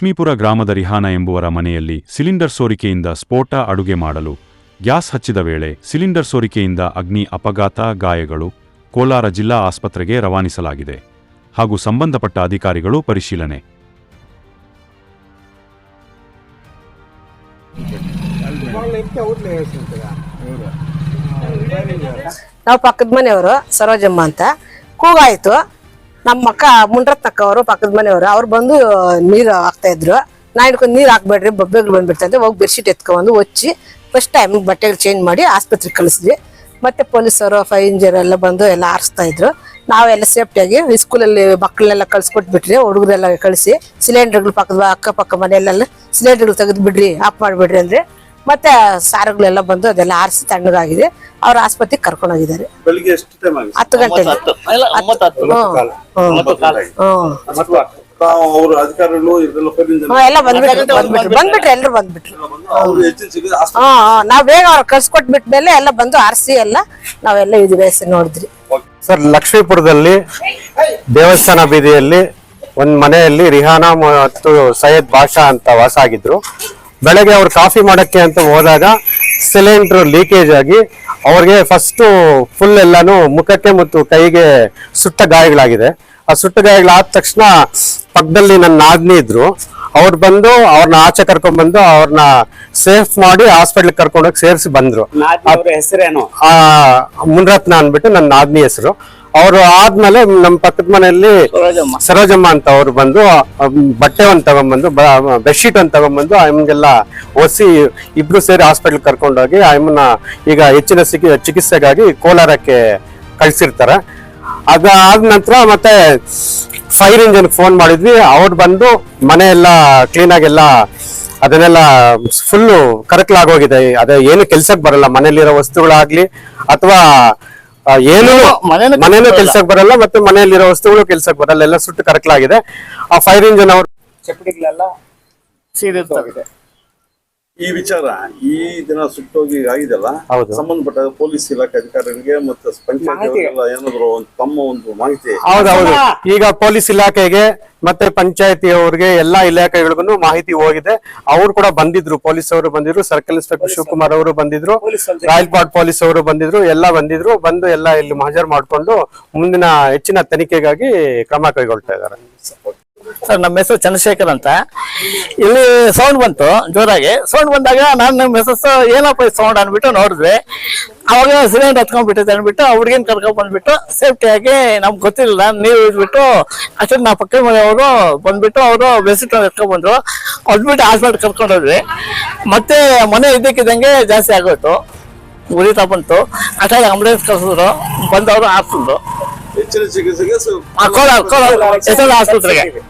ಲಕ್ಷ್ಮೀಪುರ ಗ್ರಾಮದ ರಿಹಾನ ಎಂಬುವರ ಮನೆಯಲ್ಲಿ ಸಿಲಿಂಡರ್ ಸೋರಿಕೆಯಿಂದ ಸ್ಫೋಟ ಅಡುಗೆ ಮಾಡಲು ಗ್ಯಾಸ್ ಹಚ್ಚಿದ ವೇಳೆ ಸಿಲಿಂಡರ್ ಸೋರಿಕೆಯಿಂದ ಅಗ್ನಿ ಅಪಘಾತ ಗಾಯಗಳು ಕೋಲಾರ ಜಿಲ್ಲಾ ಆಸ್ಪತ್ರೆಗೆ ರವಾನಿಸಲಾಗಿದೆ ಹಾಗೂ ಸಂಬಂಧಪಟ್ಟ ಅಧಿಕಾರಿಗಳು ಪರಿಶೀಲನೆ. ನಾವು ಪಕ್ಕದ ಮನೆಯವರು ಸರೋಜಮ್ಮ ಅಂತ. ಕೂಗಾಯ್ತು. ನಮ್ಮ ಅಕ್ಕ ಅವರು ಪಕ್ಕದ ಮನೆಯವರು. ಅವ್ರು ಬಂದು ನೀರು ಹಾಕ್ತಾ ಇದ್ರು. ನಾ ಹಿಡ್ಕೊಂಡು ನೀರು ಹಾಕ್ಬೇಡ್ರಿ, ಬೊಬ್ಬೆಗಳು ಬಂದ್ಬಿಡ್ತಾ ಇದ್ದೆ ಹೋಗಿ ಬೆಡ್ಶೀಟ್ ಎತ್ಕೊಂಡು ಹೊಚ್ಚಿ ಫಸ್ಟ್ ಟೈಮ್ ಬಟ್ಟೆಗಳು ಚೇಂಜ್ ಮಾಡಿ ಆಸ್ಪತ್ರೆಗೆ ಕಳಿಸಿದ್ವಿ. ಮತ್ತೆ ಪೊಲೀಸರು ಫೈವ್ ಇಂಜಿನ್ ಎಲ್ಲ ಬಂದು ಎಲ್ಲ ಆರಿಸ್ತಾ ಇದ್ರು. ನಾವೆಲ್ಲ ಸೇಫ್ಟಿಯಾಗಿ ಸ್ಕೂಲಲ್ಲಿ ಮಕ್ಕಳನ್ನೆಲ್ಲ ಕಳ್ಸಿಕೊಟ್ಬಿಟ್ರಿ ಹುಡುಗರೆಲ್ಲ ಕಳಿಸಿ ಸಿಲಿಂಡರ್ಗಳು ಪಕ್ಕದ, ಅಕ್ಕಪಕ್ಕ ಮನೆಯಲ್ಲೆಲ್ಲ ಸಿಲಿಂಡರ್ಗಳು ತೆಗೆದು ಬಿಡ್ರಿ ಆಫ್ ಮಾಡಿಬಿಡ್ರಿ ಅಂದ್ರೆ. ಮತ್ತೆ ಸಾರುಗಳೆಲ್ಲ ಬಂದು ಅದೆಲ್ಲ ಆರಿಸಿ ತಣ್ಣಗಾಗಿದೆ. ಅವ್ರ ಆಸ್ಪತ್ರೆಗೆ ಕರ್ಕೊಂಡೋಗಿದ್ದಾರೆ ಬೆಳಿಗ್ಗೆ ಎಷ್ಟು ಟೈಮ್ ಆಗಿದೆ? ಹತ್ತು ಗಂಟೆ. ಅವರು ಅಧಿಕಾರಿಗಳು ಎಲ್ಲ ಬಂದ್ಬಿಟ್ರು ಬಂದ್ಬಿಟ್ರು. ಬಂದ್ಬಿಟ್ರು. ಎಲ್ಲರೂ ಬಂದ್ಬಿಟ್ರು. ಅವರು ಹೆಚ್ಚಿನ ಸಿಗ ಹಾ ಹಾ, ನಾವ್ ಬೇಗ ಅವ್ರ ಕಳ್ಸಿಕೊಟ್ಬಿಟ್ಮೇಲೆ ಎಲ್ಲ ಬಂದು ಆರಿಸಿ ಎಲ್ಲ ನಾವೆಲ್ಲ ಇದು ಬೇಸಿ ನೋಡಿದ್ರಿ. ಸರ್ ಲಕ್ಷ್ಮೀಪುರದಲ್ಲಿ ದೇವಸ್ಥಾನ ಬೀದಿಯಲ್ಲಿ ಒಂದ್ ಮನೆಯಲ್ಲಿ ರಿಹಾನಾ ಮತ್ತು ಸೈಯದ್ ಬಾಷಾ ಅಂತ ವಾಸ ಆಗಿದ್ರು. ಬೆಳಗ್ಗೆ ಅವ್ರು ಕಾಫಿ ಮಾಡಕ್ಕೆ ಅಂತ ಹೋದಾಗ ಸಿಲಿಂಡರ್ ಲೀಕೇಜ್ ಆಗಿ ಅವ್ರಿಗೆ ಫಸ್ಟ್ ಫುಲ್ ಎಲ್ಲಾನು ಮುಖಕ್ಕೆ ಮತ್ತು ಕೈಗೆ ಸುಟ್ಟ ಗಾಯಗಳಾಗಿದೆ. ಆ ಸುಟ್ಟ ಗಾಯಗಳಾದ ತಕ್ಷಣ ಪಕ್ಕದಲ್ಲಿ ನನ್ನ ನಾದಿನಿ ಇದ್ರು. ಅವ್ರು ಬಂದು ಅವ್ರನ್ನ ಆಚೆ ಕರ್ಕೊಂಡ್ ಬಂದು ಅವ್ರನ್ನ ಸೇಫ್ ಮಾಡಿ ಹಾಸ್ಪಿಟ್ಲ್ ಕರ್ಕೊಂಡೋಗಿ ಸೇರಿಸಿ ಬಂದ್ರು. ಹೆಸರೇನು? ಆ ಮುನ್ರತ್ನ ಅಂದ್ಬಿಟ್ಟು ನನ್ನ ನಾದಿನಿ ಹೆಸರು. ಅವರು ಆದ್ಮೇಲೆ ನಮ್ಮ ಪಕ್ಕದ ಮನೆಯಲ್ಲಿ ಸರೋಜಮ್ಮ. ಅಂತ ಅವ್ರು ಬಂದು ಬಟ್ಟೆ ಒಂದ್ ತಗೊಂಡ್ಬಂದು ಬೆಡ್ಶೀಟ್ ಒಂದ್ ತಗೊಂಡ್ಬಂದು ಆಯಮ್ಗೆಲ್ಲ ಒಸಿ ಇಬ್ರು ಸೇರಿ ಹಾಸ್ಪಿಟಲ್ ಕರ್ಕೊಂಡೋಗಿ ಆಯಮ್ಮನ ಈಗ ಹೆಚ್ಚಿನ ಚಿಕಿ- ಚಿಕಿತ್ಸೆಗಾಗಿ ಕೋಲಾರಕ್ಕೆ ಕಳ್ಸಿರ್ತಾರೆ. ಅದ ಆದ ನಂತರ ಮತ್ತೆ ಫೈರ್ ಇಂಜಿನ್ ಫೋನ್ ಮಾಡಿದ್ವಿ. ಅವ್ರು ಬಂದು ಮನೆ ಎಲ್ಲ ಕ್ಲೀನ್ ಆಗೆಲ್ಲ ಅದನ್ನೆಲ್ಲ ಫುಲ್ಲು ಕರಕಲಾಗೋಗಿದೆ ಅದೇ ಏನು ಕೆಲ್ಸಕ್ಕೆ ಬರಲ್ಲ. ಮನೆಯಲ್ಲಿರೋ ವಸ್ತುಗಳಾಗ್ಲಿ ಅಥವಾ ಏನು ಮನೇನು ಕೆಲ್ಸಕ್ ಬರಲ್ಲ. ಕೆಲ್ಸಕ್ಕೆ ಬರಲ್ಲ. ಮತ್ತೆ ಮನೆಯಲ್ಲಿರೋ ವಸ್ತುಗಳು ಕೆಲ್ಸಕ್ಕೆ ಬರಲ್ಲ. ಎಲ್ಲ ಸುಟ್ಟು ಕರಕಲಾಗಿದೆ. ಆ ಫೈರ್ ಇಂಜಿನ್ ಅವ್ರು ಚಪ್ಪಡಿಗಳೆಲ್ಲ ಸೀರೆ ಈ ವಿಚಾರ ಈ ದಿನ ಸುಟ್ಟೋಗಿ ಆಗಿದೆಲ್ಲ ಹೌದು. ಸಂಬಂಧಪಟ್ಟ ಪೊಲೀಸ್ ಇಲಾಖೆ ಅಧಿಕಾರಿಗಳಿಗೆ ಮತ್ತೆ ಪಂಚಾಯತ್ ಏನಾದ್ರು ಒಂದು ತಮ್ಮ ಒಂದು ಮಾಹಿತಿ. ಹೌದೌದು ಈಗ ಪೊಲೀಸ್ ಇಲಾಖೆಗೆ ಮತ್ತೆ ಪಂಚಾಯತಿ ಅವ್ರಿಗೆ ಎಲ್ಲಾ ಇಲಾಖೆಗಳಿಗೂ ಮಾಹಿತಿ ಹೋಗಿದೆ. ಅವ್ರು ಕೂಡ ಬಂದಿದ್ರು ಪೊಲೀಸ್ ಅವರು ಬಂದಿದ್ರು ಸರ್ಕಲ್ ಇನ್ಸ್ಪೆಕ್ಟರ್ ಶಿವಕುಮಾರ್ ಅವರು ಬಂದಿದ್ರು ರಾಯಲ್ಪಾಡ್ ಪೊಲೀಸ್ ಅವರು ಬಂದಿದ್ರು ಎಲ್ಲ ಬಂದಿದ್ರು ಬಂದು ಎಲ್ಲ ಇಲ್ಲಿ ಮಹಜರ್ ಮಾಡ್ಕೊಂಡು ಮುಂದಿನ ಹೆಚ್ಚಿನ ತನಿಖೆಗಾಗಿ ಕ್ರಮ ಕೈಗೊಳ್ತಾ ಇದ್ದಾರೆ. ಸರ್ ನಮ್ಮ ಹೆಸರು ಚಂದ್ರಶೇಖರ್ ಅಂತ. ಇಲ್ಲಿ ಸೌಂಡ್ ಬಂತು ಜೋರಾಗಿ. ಸೌಂಡ್ ಬಂದಾಗ ನಾನು ನಮ್ಮ ಮೆಸಸ್ ಏನಪ್ಪ ಸೌಂಡ್ ಅಂದ್ಬಿಟ್ಟು ನೋಡಿದ್ವಿ. ಅವಾಗ ಸಿಲಿಂಡರ್ ಹತ್ಕೊಂಡ್ಬಿಟ್ಟಿದೆ ಅಂದ್ಬಿಟ್ಟು ಹುಡುಗಿನ ಕರ್ಕೊಂಡ್ ಬಂದ್ಬಿಟ್ಟು ಸೇಫ್ಟಿಯಾಗಿ ನಮ್ಗೆ ಗೊತ್ತಿರಲಿಲ್ಲ. ನೀರು ಇದ್ಬಿಟ್ಟು ಅಷ್ಟೊಂದು ನಾವು ಪಕ್ಕದ ಮನೆಯವರು ಬಂದ್ಬಿಟ್ಟು ಅವರು ಬೆಸಿಟ್ ಎತ್ಕೊಂಡ್ ಅದ್ಬಿಟ್ಟು ಹಾಸ್ಪಿಟ್ಲ್ ಕರ್ಕೊಂಡೋದ್ವಿ ಮತ್ತೆ ಮನೆ ಇದ್ದಕ್ಕಿದ್ದಂಗೆ ಜಾಸ್ತಿ ಆಗೋಯ್ತು. ಉರಿತಾ ಬಂತು. ಅಷ್ಟಾಗಿ ಆಂಬುಲೆನ್ಸ್ ಕಳ್ಸಿದ್ರು ಬಂದವರು ಹಾಸ್ಪಿಟ್ಲು ಸ- ಕೋಲಾರ ಹೆಸರು ಆಸ್ಪತ್ರೆಗೆ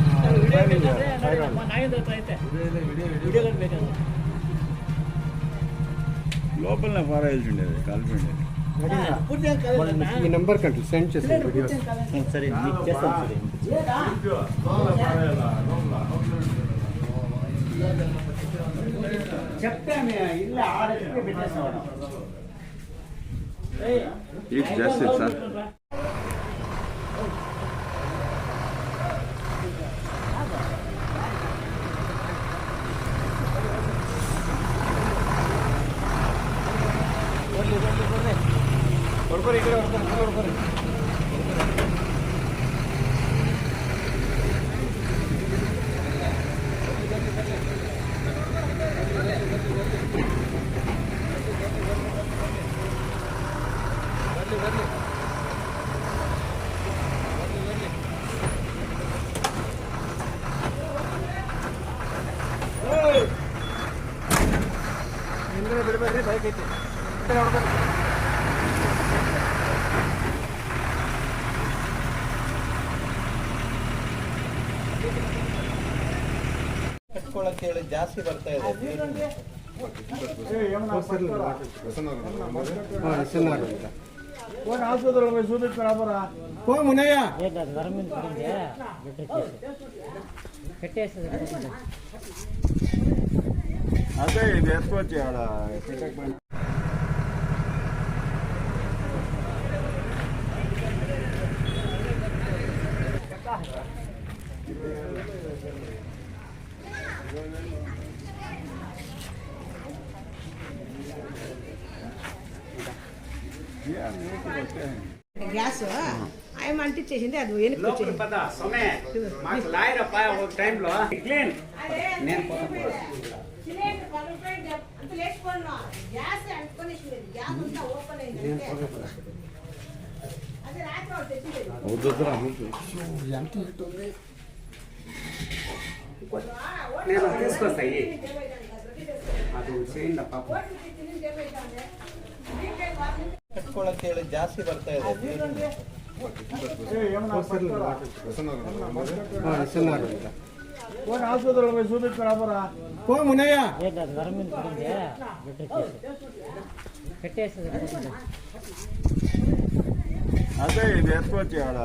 లోపల ఫారా వేసిండేది కాల్పిండేది ఈ నెంబర్ కంటే సెండ్ చేసాను వీడియోస్ సరే మీకు చేస్తాను సరే చెప్తాను ఇల్ల ఆడ పెట్టేస్తాను ఇది చేస్తాను సార్ എന്തിനാ പരിപാടി ബൈക്ക് ഇട്ട് അവിടെ ಕಟ್ಕೊಳಕ್ಕೆ ಹೇಳಿ ಜಾಸ್ತಿ ಬರ್ತಾ ಇದೆ. ಅದೇ ಎಸ್ గ్యాస్ ఆయన అంటించేసింది అది తీసుకొస్తాయి అది చేయండి పాప ಹಾಕೊಳ್ಳೋಕೆ ಹೇಳಿ ಜಾಸ್ತಿ ಬರ್ತಾ ಇದೆ. ಆಸ್ಪತ್ರೆ ಅದೇ ಇದು ಎತ್ಕೋತಿ ಹೇಳ